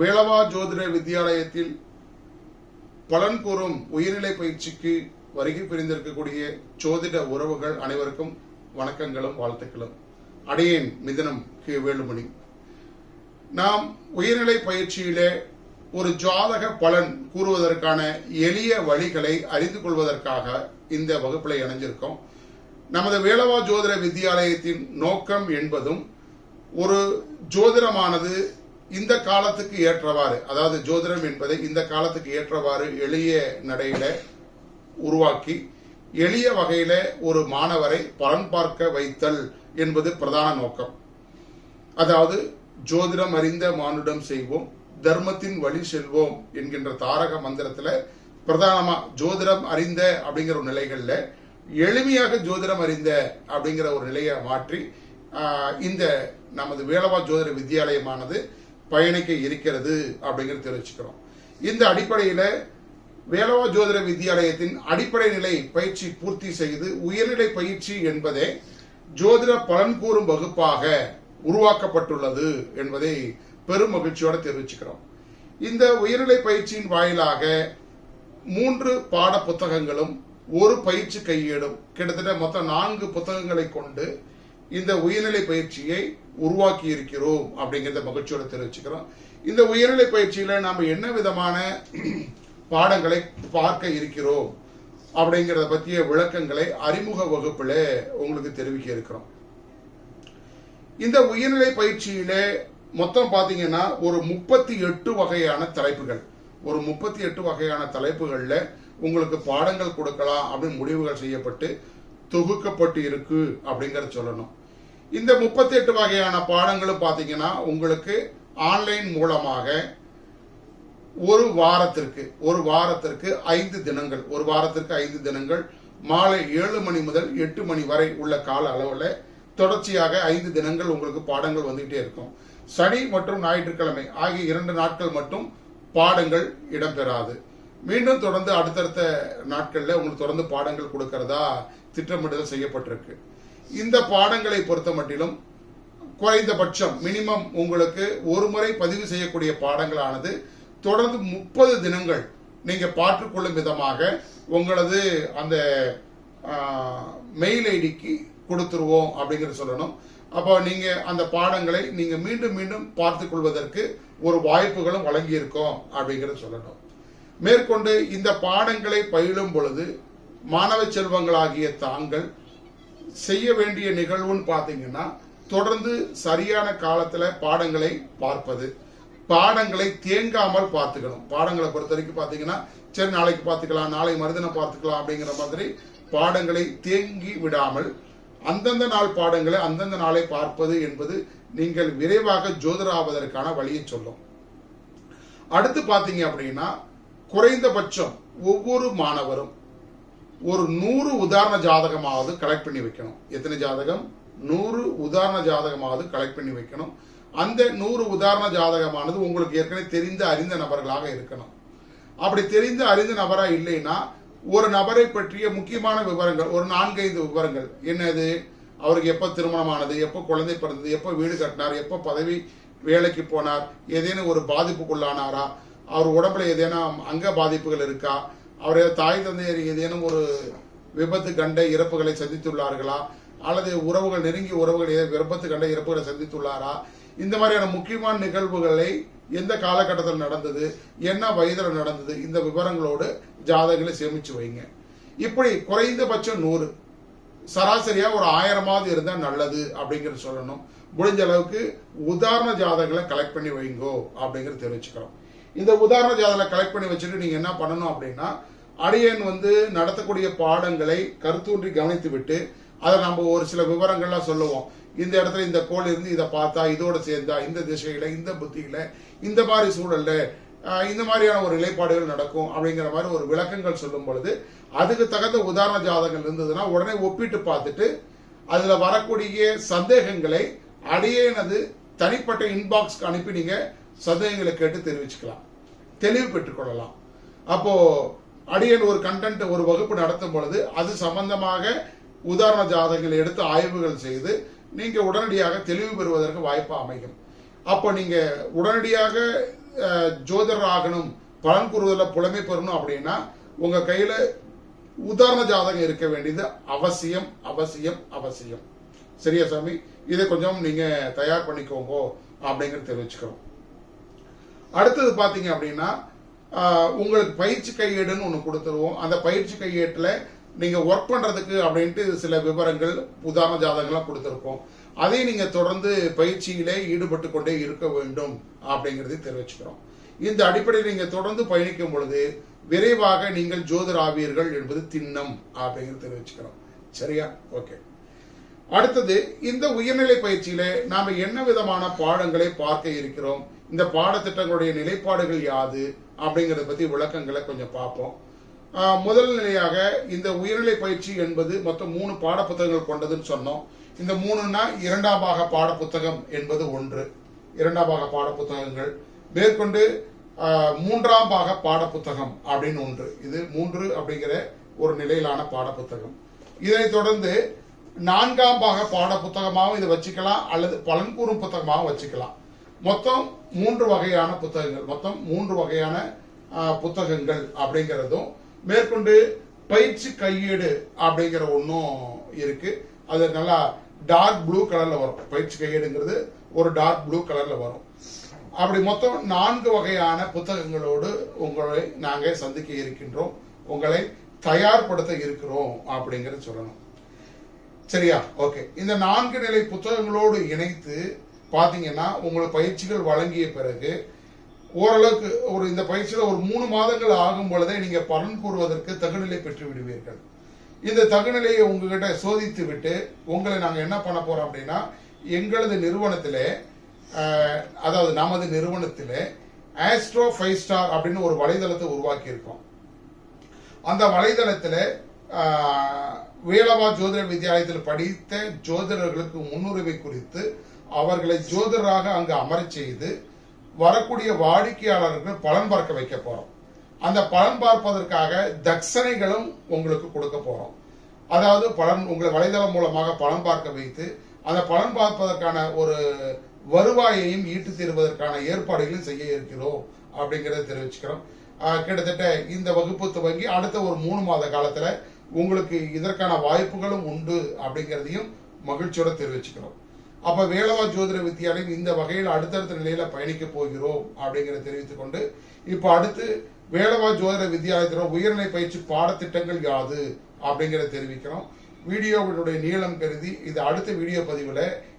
வேளவா ஜோதிட வித்யாலயத்தில் பலன் கூறும் உயிர்நிலை பயிற்சிக்கு வருகை புரிந்திருக்கக்கூடிய ஜோதிட உறவுகள் அனைவருக்கும் வணக்கங்களும் வாழ்த்துக்களும். அடையேன் மிதனம் கே. வேலுமணி. நாம் உயிர்நிலை பயிற்சியில ஒரு ஜாதக பலன் கூறுவதற்கான எளிய வழிகளை அறிந்து கொள்வதற்காக இந்த வகுப்பில் இணைஞ்சிருக்கோம். நமது வேளவா ஜோதிட வித்யாலயத்தின் நோக்கம் என்பதும் ஒரு ஜோதிடமானது இந்த காலத்துக்கு ஏற்றவாறு அதாவது ஜோதிடம் என்பதை இந்த காலத்துக்கு ஏற்றவாறு எளிய நடையில உருவாக்கி எளிய வகையில ஒரு மாணவரை பலன் பார்க்க வைத்தல் என்பது பிரதான நோக்கம். அதாவது ஜோதிடம் அறிந்த மானுடம் செய்வோம் தர்மத்தின் வழி செல்வோம் என்கின்ற தாரக மந்திரத்துல பிரதானமா ஜோதிடம் அறிந்த அப்படிங்கிற ஒரு நிலைகள்ல எளிமையாக ஜோதிடம் அறிந்த அப்படிங்கிற ஒரு நிலையை மாற்றி இந்த நமது வேளவா ஜோதிட வித்தியாலயமானது பயணிக்க இருக்கிறது அப்படிங்கிறது தெரிவிச்சுக்கிறோம். இந்த அடிப்படையில் வேலவா ஜோதிட வித்யாலயத்தின் அடிப்படை நிலை பயிற்சி பூர்த்தி செய்து உயர்நிலை பயிற்சி என்பதே ஜோதிட பலன் கூறும் வகுப்பாக உருவாக்கப்பட்டுள்ளது என்பதை பெரும் மகிழ்ச்சியோடு தெரிவிச்சுக்கிறோம். இந்த உயர்நிலை பயிற்சியின் வாயிலாக மூன்று பாட புத்தகங்களும் ஒரு பயிற்சி கையேடும். கிட்டத்தட்ட மொத்தம் நான்கு புத்தகங்களை கொண்டு இந்த உயர்நிலை பயிற்சியை உருவாக்கி இருக்கிறோம் அப்படிங்கிறத மகிழ்ச்சியோட தெரிவிச்சுக்கிறோம். இந்த உயர்நிலை பயிற்சியில நாம என்ன விதமான பாடங்களை பார்க்க இருக்கிறோம் அப்படிங்கிறத பற்றிய விளக்கங்களை அறிமுக வகுப்புல உங்களுக்கு தெரிவிக்க இருக்கிறோம். இந்த உயர்நிலை பயிற்சியில மொத்தம் பாத்தீங்கன்னா ஒரு முப்பத்தி எட்டு வகையான தலைப்புகள். ஒரு முப்பத்தி எட்டு வகையான தலைப்புகள்ல உங்களுக்கு பாடங்கள் கொடுக்கலாம் அப்படின்னு முடிவுகள் செய்யப்பட்டு தொகுக்கப்பட்டு இருக்கு அப்படிங்கறத சொல்லணும். இந்த முப்பத்தி எட்டு வகையான பாடங்களும் பார்த்தீங்கன்னா உங்களுக்கு ஆன்லைன் மூலமாக ஒரு வாரத்திற்கு ஒரு வாரத்திற்கு ஐந்து தினங்கள் ஒரு வாரத்திற்கு ஐந்து தினங்கள் மாலை ஏழு மணி முதல் எட்டு மணி வரை உள்ள கால அளவில் தொடர்ச்சியாக ஐந்து தினங்கள் உங்களுக்கு பாடங்கள் வந்துகிட்டே இருக்கும். சனி மற்றும் ஞாயிற்றுக்கிழமை ஆகிய இரண்டு நாட்கள் மட்டும் பாடங்கள் இடம்பெறாது. மீண்டும் தொடர்ந்து அடுத்தடுத்த நாட்களில் உங்களுக்கு தொடர்ந்து பாடங்கள் கொடுக்கறதா திட்டமிடுதல் செய்யப்பட்டிருக்கு. இந்த பாடங்களை பொறுத்த மட்டிலும் குறைந்தபட்சம் மினிமம் உங்களுக்கு ஒரு முறை பதிவு செய்யக்கூடிய பாடங்களானது தொடர்ந்து முப்பது தினங்கள் நீங்கள் பார்த்துக்கொள்ளும் விதமாக உங்களது அந்த மெயில் ஐடிக்கு கொடுத்துருவோம் அப்படிங்கிறது சொல்லணும். அப்போ நீங்கள் அந்த பாடங்களை நீங்கள் மீண்டும் மீண்டும் பார்த்து கொள்வதற்கு ஒரு வாய்ப்புகளும் வழங்கியிருக்கோம் அப்படிங்கிறத சொல்லணும். மேற்கொண்டு இந்த பாடங்களை பயிலும் பொழுது மாணவ செல்வங்களாகிய தாங்கள் செய்ய வேண்டிய நிகழ்வுன்னு பார்த்தீங்கன்னா தொடர்ந்து சரியான காலத்துல பாடங்களை பார்ப்பது. பாடங்களை தேங்காமல் பார்த்துக்கணும். பாடங்களை பொறுத்த வரைக்கும் பார்த்தீங்கன்னா சரி நாளைக்கு பார்த்துக்கலாம் நாளை மறுதினம் பார்த்துக்கலாம் அப்படிங்கிற மாதிரி பாடங்களை தேங்கி விடாமல் அந்தந்த நாள் பாடங்களை அந்தந்த நாளை பார்ப்பது என்பது நீங்கள் விரைவாக ஜோதிடாவதற்கான வழியை சொல்லும். அடுத்து பார்த்தீங்க அப்படின்னா குறைந்தபட்சம் ஒவ்வொரு மாணவரும் ஒரு நூறு உதாரண ஜாதகமாவது கலெக்ட் பண்ணி வைக்கணும். எத்தனை ஜாதகம்? நூறு உதாரண ஜாதகமாவது கலெக்ட் பண்ணி வைக்கணும். அந்த நூறு உதாரண ஜாதகமானது உங்களுக்கு ஏற்கனவே தெரிந்த அறிந்த நபர்களாக இருக்கணும். அப்படி தெரிந்த அறிந்த நபரா இல்லைன்னா ஒரு நபரை பற்றிய முக்கியமான விவரங்கள் ஒரு நான்கைந்து விவரங்கள். என்னது? அவருக்கு எப்போ திருமணமானது? எப்போ குழந்தை பிறந்தது? எப்போ வீடு கட்டினார்? எப்போ பதவி வேலைக்கு போனார்? ஏதேனும் ஒரு பாதிப்புக்குள்ளானாரா? அவர் உடம்புல ஏதேனும் அங்க பாதிப்புகள் இருக்கா? அவருடைய தாய் தந்தையர் ஏதேனும் ஒரு விபத்து கண்ட இறப்புகளை சந்தித்துள்ளார்களா? அல்லது உறவுகள் நெருங்கிய உறவுகள் விபத்து கண்ட இறப்புகளை சந்தித்துள்ளாரா? இந்த மாதிரியான முக்கியமான நிகழ்வுகளை எந்த காலகட்டத்தில் நடந்தது? என்ன வயதில் நடந்தது? இந்த விவரங்களோடு ஜாதகங்களை சேமிச்சு வைங்க. இப்படி குறைந்தபட்சம் நூறு. சராசரியா ஒரு ஆயிரமாவது இருந்தா நல்லது அப்படிங்கிறது சொல்லணும். முடிஞ்ச அளவுக்கு உதாரண ஜாதகங்களை கலெக்ட் பண்ணி வைங்கோ அப்படிங்கிறது தெரிவிச்சுக்கிறோம் இந்த உதாரண ஜாதகங்களை கலெக்ட் பண்ணி வச்சுட்டு நீங்க என்ன பண்ணணும் அப்படின்னா அடியன் வந்து நடத்தக்கூடிய பாடங்களை கருத்தூன்றி கவனித்துவிட்டு அதை நம்ம ஒரு சில விவரங்கள்லாம் சொல்லுவோம். இந்த இடத்துல இந்த கோள் இருந்து இதை பார்த்தா இதோட சேர்ந்தா இந்த திசையில இந்த புத்தியில இந்த மாதிரி சூழல்ல இந்த மாதிரியான ஒரு நிலைப்பாடுகள் நடக்கும் அப்படிங்கிற மாதிரி ஒரு விளக்கங்கள் சொல்லும் பொழுது அதுக்கு தகுந்த உதாரண ஜாதகங்கள் இருந்ததுன்னா உடனே ஒப்பிட்டு பார்த்துட்டு அதுல வரக்கூடிய சந்தேகங்களை அடியேனது தனிப்பட்ட இன்பாக்ஸ்க்கு அனுப்பி நீங்க சந்தேகங்களை கேட்டு தெரிவிச்சுக்கலாம். தெளிவு பெற்றுக்கொள்ளலாம் அப்போ அடியன் ஒரு கண்டென்ட் ஒரு வகுப்பு நடத்தும் பொழுது அது சம்பந்தமாக உதாரண ஜாதகங்களை எடுத்து ஆய்வுகள் செய்து நீங்க உடனடியாக தெளிவு பெறுவதற்கு வாய்ப்பு அமையும். அப்போ நீங்க உடனடியாக ஜோதிடர் ஆகணும் பலன் கூறுவதில் புலமை பெறணும் அப்படின்னா உங்க கையில உதாரண ஜாதகம் இருக்க வேண்டியது அவசியம் அவசியம் அவசியம். சரியா சாமி? இதை கொஞ்சம் நீங்க தயார் பண்ணிக்கோங்க அப்படிங்கறத தெரிவிச்சுக்கிறோம். அடுத்தது பாத்தீங்க அப்படின்னா உங்களுக்கு பயிற்சி கையேடுன்னு ஒன்று கொடுத்துருவோம். அந்த பயிற்சி கையேட்டில் நீங்கள் ஒர்க் பண்ணுறதுக்கு அப்படின்ட்டு சில விவரங்கள் உதாரண ஜாதகங்கள்லாம் கொடுத்துருக்கோம். அதை நீங்கள் தொடர்ந்து பயிற்சியிலே ஈடுபட்டு கொண்டே இருக்க வேண்டும் அப்படிங்கறதை தெரிவிச்சுக்கிறோம். இந்த அடிப்படையில் நீங்கள் தொடர்ந்து பயணிக்கும் பொழுது விரைவாக நீங்கள் ஜோதிர் ஆவீர்கள் என்பது திண்ணம் அப்படிங்கிறது தெரிவிச்சுக்கிறோம். சரியா? ஓகே. அடுத்தது இந்த உயர்நிலை பயிற்சியில நாம என்ன விதமான பாடங்களை பார்க்க இருக்கிறோம்? இந்த பாடத்திட்டங்களுடைய நிலைப்பாடுகள் யாது அப்படிங்கிறத பத்தி விளக்கங்களை கொஞ்சம் பார்ப்போம். முதல் நிலையாக இந்த உயர்நிலை பயிற்சி என்பது மொத்தம் மூணு பாடப்புத்தகங்கள் கொண்டதுன்னு சொன்னோம். இந்த மூணுன்னா இரண்டாம் பாக பாடப்புத்தகம் என்பது ஒன்று. இரண்டாம் பாக பாடப்புத்தகங்கள். மேற்கொண்டு மூன்றாம் பாக பாடப்புத்தகம் அப்படின்னு ஒன்று. இது மூன்று அப்படிங்கிற ஒரு நிலையிலான பாடப்புத்தகம். இதனைத் தொடர்ந்து நான்காம் பாக பாடப்புத்தகமாகவும் இதை வச்சுக்கலாம் அல்லது பலன் கூறும் புத்தகமாகவும் வச்சுக்கலாம். மொத்தம் மூன்று வகையான புத்தகங்கள் மொத்தம் மூன்று வகையான புத்தகங்கள் அப்படிங்கிறதும் மேற்கொண்டு பயிற்சி கையேடு அப்படிங்கிற ஒன்றும் இருக்கு. அது நல்லா டார்க் ப்ளூ கலர்ல வரும். பயிற்சி கையேடுங்கிறது ஒரு டார்க் ப்ளூ கலர்ல வரும். அப்படி மொத்தம் நான்கு வகையான புத்தகங்களோடு உங்களை நாங்கள் சந்திக்க இருக்கின்றோம். உங்களை தயார்படுத்த இருக்கிறோம் அப்படிங்கறது சொல்லணும். சரியா? ஓகே. இந்த நான்கு நிலை புத்தகங்களோடு இணைத்து பார்த்தீங்கன்னா உங்களுக்கு பயிற்சிகள் வழங்கிய பிறகு ஓரளவுக்கு ஒரு இந்த பயிற்சியில் ஒரு மூணு மாதங்கள் ஆகும் பொழுதே நீங்கள் பலன் கூறுவதற்கு தகுநிலை பெற்று விடுவீர்கள். இந்த தகுநிலையை உங்ககிட்ட சோதித்து விட்டு உங்களை நாங்கள் என்ன பண்ண போறோம் அப்படின்னா எங்களது நிறுவனத்தில் அதாவது நமது நிறுவனத்தில் ஆஸ்ட்ரோ ஃபைவ் ஸ்டார் அப்படின்னு ஒரு வலைதளத்தை உருவாக்கியிருக்கோம். அந்த வலைதளத்தில் வேலவா ஜோதிட வித்யாலயத்தில் படித்த ஜோதிடர்களுக்கு முன்னுரிமை குறித்து அவர்களை ஜோதிடராக அங்கு அமரச் செய்து வரக்கூடிய வாடிக்கையாளருக்கு பலன் பார்க்க வைக்க போறோம். அந்த பலன் பார்ப்பதற்காக தட்சணைகளும் உங்களுக்கு கொடுக்க போறோம். அதாவது பலன் உங்களை வலைதளம் மூலமாக பலன் பார்க்க வைத்து அந்த பலன் பார்ப்பதற்கான ஒரு வருவாயையும் ஈட்டு தருவதற்கான ஏற்பாடுகளையும் செய்ய இருக்கிறோம் அப்படிங்கிறத தெரிவிச்சுக்கிறோம். கிட்டத்தட்ட இந்த வகுப்பு துவங்கி அடுத்த ஒரு மூணு மாத காலத்துல உங்களுக்கு இதற்கான வாய்ப்புகளும் உண்டு அப்படிங்கிறதையும் மகிழ்ச்சியோட தெரிவிச்சுக்கிறோம். அப்ப வேலவா ஜோதிட வித்தியாலயம் இந்த வகையில் அடுத்தடுத்த நிலையில பயணிக்க போகிறோம் அப்படிங்கிறத தெரிவித்துக் கொண்டு இப்ப அடுத்து வேலவா ஜோதிட வித்தியாலயத்தோட உயர்நிலை பயிற்சி பாடத்திட்டங்கள் யாது அப்படிங்கிறத தெரிவிக்கிறோம். வீடியோவினுடைய நீளம் கருதி இது அடுத்த வீடியோ பதிவுல